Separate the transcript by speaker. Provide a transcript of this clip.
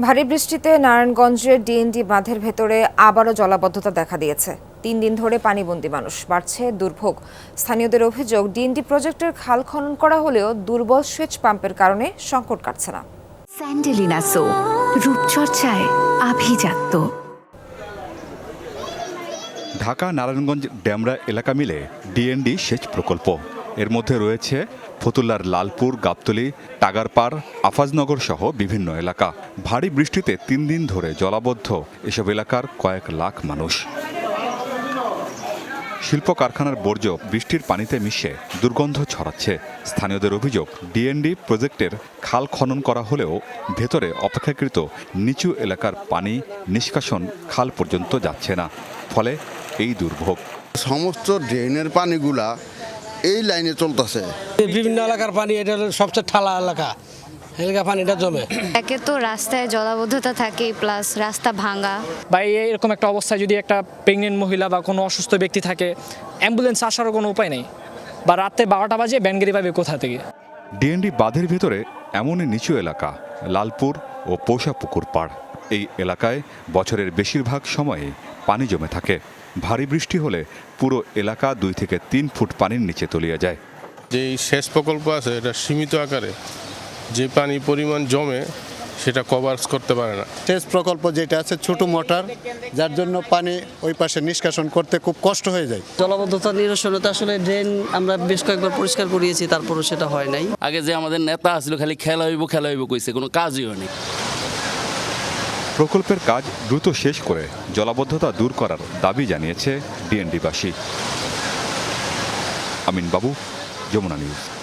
Speaker 1: ভারী বৃষ্টিতে নারায়ণগঞ্জের ডিএনডি বাঁধের ভেতরে আবারও জলাবদ্ধতা দেখা দিয়েছে। তিন দিন ধরে পানিবন্দী মানুষ বাড়ছে দুর্ভোগ। স্থানীয়দের অভিযোগ ডিএনডি প্রজেক্টের খাল খনন করা হলেও দুর্বল সুইচ পাম্পের কারণে সংকট কাটছে না।
Speaker 2: স্যান্ডেলিনা সো রূপচর্চায় আভিজাত্য।
Speaker 3: ঢাকা নারায়ণগঞ্জ ড্যামরা এলাকা মিলে ডিএনডি সেচ প্রকল্প। এর মধ্যে রয়েছে ফতুল্লার লালপুর, গাবতলী, টাগারপাড়, আফাজনগর সহ বিভিন্ন এলাকা। ভারী বৃষ্টিতে তিন দিন ধরে জলাবদ্ধ। এসব এলাকার কয়েক লাখ মানুষ। শিল্প কারখানার বর্জ্য বৃষ্টির পানিতে মিশে দুর্গন্ধ ছড়াচ্ছে। স্থানীয়দের অভিযোগ ডিএনডি প্রজেক্টের খাল খনন করা হলেও ভেতরে অপেক্ষাকৃত নিচু এলাকার পানি নিষ্কাশন খাল পর্যন্ত যাচ্ছে না। ফলে এই দুর্ভোগ।
Speaker 4: সমস্ত ড্রেনের পানিগুলা এই লাইনে চলতেছে।
Speaker 5: বিভিন্ন এলাকার পানি এটা হলো সবচেয়ে ঠালা এলাকা। এলাকা পানিটা জমে।
Speaker 6: একে তো রাস্তায় জলাবদ্ধতা থাকে প্লাস রাস্তা ভাঙা।
Speaker 7: বা এরকম একটা অবস্থায় যদি একটা প্রেগনেন্ট মহিলা বা কোনো অসুস্থ ব্যক্তি থাকে অ্যাম্বুলেন্স আসারও কোনো উপায় নেই। বা রাতে বারোটা বাজে ব্যানগেরি পাবে কোথা থেকে?
Speaker 3: ডিএনডি বাঁধের ভেতরে এমনই নিচু এলাকা লালপুর ও পোষা পুকুর পাড়। এই এলাকায় বছরের বেশিরভাগ সময়ে পানি জমে থাকে। ভারী বৃষ্টি হলে পুরো এলাকা দুই থেকে তিন ফুট পানির নিচে তলিয়ে যায়।
Speaker 8: যে সেচ প্রকল্প আছে এটা সীমিত আকারে যে পানি পরিমাণ জমে সেটা কভার করতে পারে না।
Speaker 9: সেচ প্রকল্প যেটা আছে ছোট মোটর যার জন্য পানি ওই পাশে নিষ্কাশন করতে খুব কষ্ট হয়ে যায়।
Speaker 10: জলাবদ্ধতা নিরসনতে আসলে ড্রেন আমরা বেশ কয়েকবার পরিষ্কার করিয়েছি তারপরও সেটা হয় নাই।
Speaker 11: আগে যে আমাদের নেতা আসছিল খালি খেলা হইব খেলা হইব কইছে কোনো কাজই হয়নি।
Speaker 3: প্রকল্পের কাজ দ্রুত শেষ করে জলাবদ্ধতা দূর করার দাবি জানিয়েছে ডিএনডিবাসী। আমিন বাবু যমুনা নিউজ।